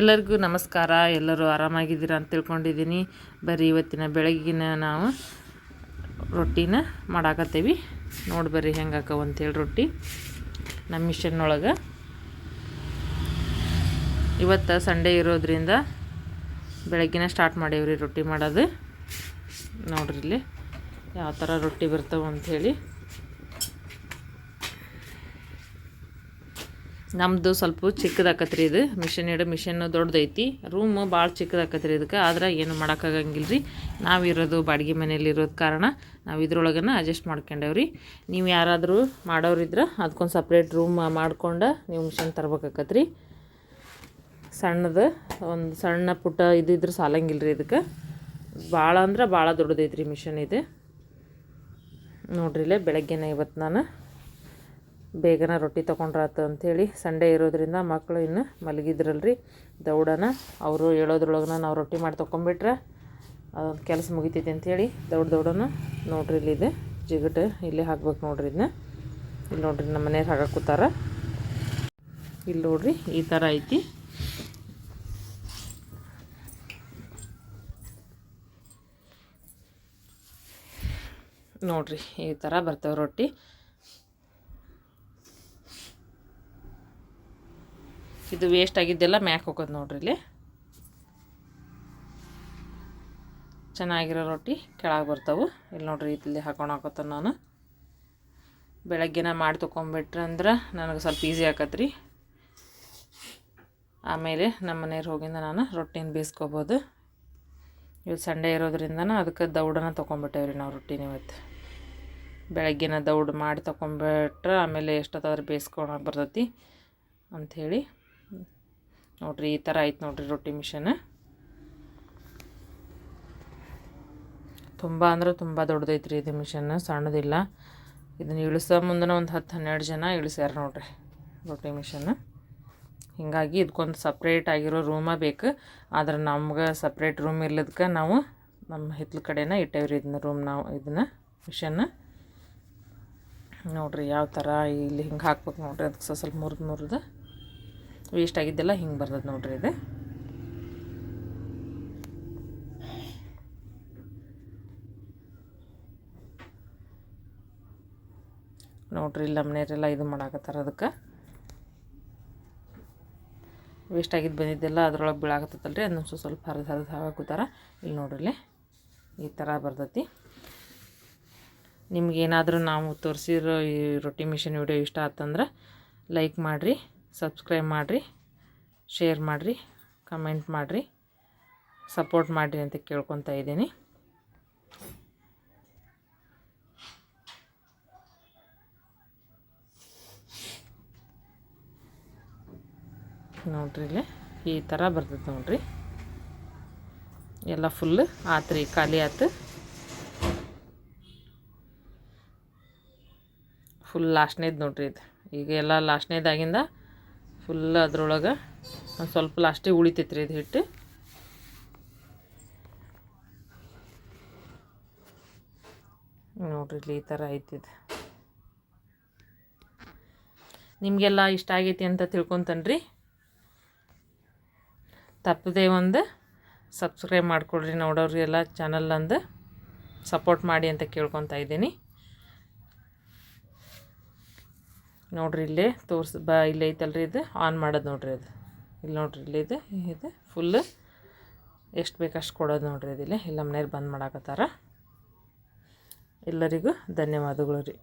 ಎಲ್ಲರಿಗೂ ನಮಸ್ಕಾರ. ಎಲ್ಲರೂ ಆರಾಮಾಗಿದ್ದೀರಾ ಅಂತ ತಿಳ್ಕೊಂಡಿದ್ದೀನಿ. ಬರ್ರಿ ಇವತ್ತಿನ ಬೆಳಗಿನ ನಾವು ರೊಟ್ಟಿನ ಮಾಡಾಕತ್ತೀವಿ. ನೋಡಿ ಬರ್ರಿ ಹೆಂಗೆ ಅಂತೇಳಿ ರೊಟ್ಟಿ. ನಮ್ಮ ಮಿಷನ್ನೊಳಗೆ. ಇವತ್ತು ಸಂಡೇ ಇರೋದ್ರಿಂದ ಬೆಳಗ್ಗಿನ ಸ್ಟಾರ್ಟ್ ಮಾಡೇವ್ರಿ ರೊಟ್ಟಿ ಮಾಡೋದು. ನೋಡ್ರಿ ಇಲ್ಲಿ ಯಾವ ಥರ ರೊಟ್ಟಿ ಬರ್ತಾವೆ ನಮ್ಮದು ಸ್ವಲ್ಪ ಚಿಕ್ಕದಾಕತ್ರಿ ಇದು. ಮಿಷನ್ ಇಡೋ ಮಿಷನ್ ದೊಡ್ಡದೈತಿ. ರೂಮ್ ಭಾಳ ಚಿಕ್ಕದಾಕತ್ರಿ ಇದಕ್ಕೆ. ಆದ್ರೆ ಏನು ಮಾಡೋಕ್ಕಾಗಂಗಿಲ್ಲ ರೀ ನಾವಿರೋದು ಬಾಡಿಗೆ ಮನೇಲಿ ಇರೋದು ಕಾರಣ ನಾವು ಇದ್ರೊಳಗನ ಅಡ್ಜಸ್ಟ್ ಮಾಡ್ಕೊಂಡೇವ್ರಿ. ನೀವು ಯಾರಾದರೂ ಮಾಡೋರಿದ್ರೆ ಅದಕ್ಕೊಂದು ಸಪ್ರೇಟ್ ರೂಮ್ ಮಾಡ್ಕೊಂಡು ನೀವು ಮಿಷನ್ ತರ್ಬೇಕಾಕತ್ರಿ. ಸಣ್ಣದು, ಒಂದು ಸಣ್ಣ ಪುಟ್ಟ ಇದಿದ್ರೆ ಸಾಲಂಗಿಲ್ಲ ರೀ ಇದಕ್ಕೆ. ಭಾಳ ಅಂದ್ರೆ ಭಾಳ ದೊಡ್ಡದೈತ್ರಿ ಮಿಷನ್ ಇದು. ನೋಡ್ರಿಲ್ಲೇ ಬೆಳಗ್ಗೆನ ಇವತ್ತು ನಾನು. ಬೇಗನೆ ರೊಟ್ಟಿ ತೊಗೊಂಡ್ರಾತು ಅಂಥೇಳಿ ಸಂಡೇ ಇರೋದ್ರಿಂದ ಮಕ್ಕಳು ಇನ್ನು ಮಲಗಿದ್ರಲ್ರಿ. ದೌಡನ ಅವರು ಹೇಳೋದ್ರೊಳಗನ ನಾವು ರೊಟ್ಟಿ ಮಾಡಿ ತೊಗೊಂಬಿಟ್ರೆ ಅದೊಂದು ಕೆಲಸ ಮುಗಿತೈತಿ ಅಂಥೇಳಿ ದೌಡ್ ದೌಡನ ನೋಡ್ರಿ ಇಲ್ಲಿ ಇದೆ ಜಿಗಟು ಇಲ್ಲಿ ಹಾಕ್ಬೇಕು ನೋಡ್ರಿ ಇದನ್ನ ಇಲ್ಲಿ ನೋಡ್ರಿ ನಮ್ಮ ಮನೆಯವ್ರು ಹಾಕಕ್ಕೆ ಕೂತಾರ. ಇಲ್ಲಿ ನೋಡ್ರಿ ಈ ಥರ ಐತಿ. ನೋಡ್ರಿ ಈ ಥರ ಬರ್ತವೆ ರೊಟ್ಟಿ. ಇದು ವೇಸ್ಟ್ ಆಗಿದ್ದೆಲ್ಲ ಮ್ಯಾಕ್ ಹೋಗೋದು ನೋಡ್ರಿ ಇಲ್ಲಿ. ಚೆನ್ನಾಗಿರೋ ರೊಟ್ಟಿ ಕೆಳಗೆ ಬರ್ತಾವೆ. ಇಲ್ಲಿ ನೋಡ್ರಿ ಇಲ್ಲಿ ಹಾಕೊಂಡು ಹಾಕೋತ ನಾನು. ಬೆಳಗ್ಗೆನ ಮಾಡಿ ತೊಗೊಂಬಿಟ್ರೆ ಅಂದ್ರೆ ನನಗೆ ಸ್ವಲ್ಪ ಈಸಿ ಆಕತ್ರಿ. ಆಮೇಲೆ ನಮ್ಮ ಮನೆಯವ್ರು ಹೋಗಿಂದ ನಾನು ರೊಟ್ಟಿನ ಬೇಯಿಸ್ಕೊಬೋದು. ಇವತ್ತು ಸಂಡೇ ಇರೋದ್ರಿಂದ ಅದಕ್ಕೆ ದೌಡನ ತೊಗೊಂಬಿಟ್ಟೇವ್ರಿ ನಾವು ರೊಟ್ಟಿನ ಇವತ್ತು. ಬೆಳಗ್ಗೆನ ದೌಡ್ ಮಾಡಿ ತೊಗೊಂಬಿಟ್ರೆ ಆಮೇಲೆ ಎಷ್ಟೊತ್ತಾದ್ರೂ ಬೇಯಿಸ್ಕೊಳಕ್ಕೆ ಬರ್ತೈತಿ ಅಂಥೇಳಿ ನೋಡ್ರಿ, ಈ ಥರ ಐತೆ ನೋಡ್ರಿ ರೊಟ್ಟಿ ಮಿಷನ್. ತುಂಬ ಅಂದ್ರೆ ತುಂಬ ದೊಡ್ಡದೈತ್ರಿ ಇದು ಮಿಷನ್, ಸಣ್ಣದಿಲ್ಲ. ಇದನ್ನು ಇಳಿಸೋ ಮುಂದೆ ಒಂದು ಹತ್ತು ಹನ್ನೆರಡು ಜನ ಇಳಿಸ್ಯಾರ ನೋಡ್ರಿ ರೊಟ್ಟಿ ಮಿಷನ್. ಹೀಗಾಗಿ ಇದಕ್ಕೊಂದು ಸಪ್ರೇಟ್ ಆಗಿರೋ ರೂಮ ಬೇಕು. ಆದ್ರೆ ನಮ್ಗೆ ಸಪ್ರೇಟ್ ರೂಮ್ ಇಲ್ಲದಕ್ಕೆ ನಾವು ನಮ್ಮ ಹಿತ್ಲ ಕಡೆನ ಇಟ್ಟೇವ್ರಿ ಇದನ್ನ ರೂಮ್ ನಾವು ಇದನ್ನ ಮಿಷನ್. ನೋಡ್ರಿ ಯಾವ ಥರ ಇಲ್ಲಿ ಹಿಂಗೆ ಹಾಕ್ಬೇಕು ನೋಡ್ರಿ ಅದಕ್ಕೆ ಸ್ವಲ್ಪ ಮುರಿದು ಮುರಿದು. ವೇಸ್ಟ್ ಆಗಿದ್ದೆಲ್ಲ ಹಿಂಗೆ ಬರ್ತದೆ ನೋಡ್ರಿ ಇದು. ನೋಡ್ರಿ ಇಲ್ಲ ಇದು ಮಾಡಾಕತ್ತಾರ ಅದಕ್ಕೆ. ವೇಸ್ಟ್ ಆಗಿದ್ದು ಬಂದಿದ್ದೆಲ್ಲ ಅದ್ರೊಳಗೆ ಬೀಳಾಕತ್ತಲ್ರಿ ಅದನ್ನ ಸ್ವಲ್ಪ ಸ್ವಲ್ಪ ಹರಿದು ಹರಿದು ಹಾಕುತ್ತಾರ ಇಲ್ಲಿ ನೋಡ್ರಿ ಈ ಥರ ಬರ್ತೈತಿ. ನಿಮ್ಗೇನಾದರೂ ನಾವು ತೋರಿಸಿರೋ ಈ ರೊಟ್ಟಿ ಮಿಷನ್ ವಿಡಿಯೋ ಇಷ್ಟ ಆತಂದ್ರೆ ಲೈಕ್ ಮಾಡಿರಿ. ಸಬ್ಸ್ಕ್ರೈಬ್ ಮಾಡಿರಿ ಶೇರ್ ಮಾಡಿರಿ ಕಮೆಂಟ್ ಮಾಡಿರಿ ಸಪೋರ್ಟ್ ಮಾಡಿರಿ ಅಂತ ಕೇಳ್ಕೊತಾ ಇದ್ದೀನಿ. ನೋಡ್ರಿ ಇಲ್ಲಿ ಈ ಥರ ಬರ್ತದೆ ನೋಡ್ರಿ. ಎಲ್ಲ ಫುಲ್ ಆತ್ರಿ ಖಾಲಿ ಆತು. ಫುಲ್ ಲಾಸ್ಟ್ನೇದು ನೋಡ್ರಿ ಇದು. ಈಗ ಎಲ್ಲ ಲಾಸ್ಟ್ನೇದಾಗಿಂದ ಫುಲ್ ಅದ್ರೊಳಗೆ ಒಂದು ಸ್ವಲ್ಪ ಲಾಸ್ಟಿಗೆ ರೀ ಇದು ಹಿಟ್ಟು. ನೋಡ್ರಿ ಇಲ್ಲಿ ಈ ಥರ ಐತಿದು ನಿಮಗೆಲ್ಲ ಇಷ್ಟ ಆಗೈತಿ ಅಂತ ತಿಳ್ಕೊತನ್ರಿ. ತಪ್ಪದೆ ಒಂದು ಸಬ್ಸ್ಕ್ರೈಬ್ ಮಾಡಿಕೊಡ್ರಿ ನೋಡೋರಿಗೆಲ್ಲ ಚಾನಲ್ ಅಂದು ಸಪೋರ್ಟ್ ಮಾಡಿ ಅಂತ ಕೇಳ್ಕೊತಾ ಇದ್ದೀನಿ. ನೋಡ್ರಿ ಇಲ್ಲಿ ತೋರ್ಸ್ ಬಾ ಇಲ್ಲಿ ಐತಲ್ರಿ ಇದು. ಆನ್ ಮಾಡೋದು ನೋಡ್ರಿ ಅದು. ಇಲ್ಲಿ ನೋಡ್ರಿ, ಇಲ್ಲಿ ಇದು ಇದು ಫುಲ್ ಎಷ್ಟು ಬೇಕು ಅಷ್ಟು ಕೊಡೋದು ನೋಡ್ರಿ ಇದಿಲ್ಲ ಇಲ್ಲ ಮನೆಯವ್ರು ಬಂದ್ ಮಾಡಾಕತ್ತಾರ. ಎಲ್ಲರಿಗೂ ಧನ್ಯವಾದಗಳು ರೀ.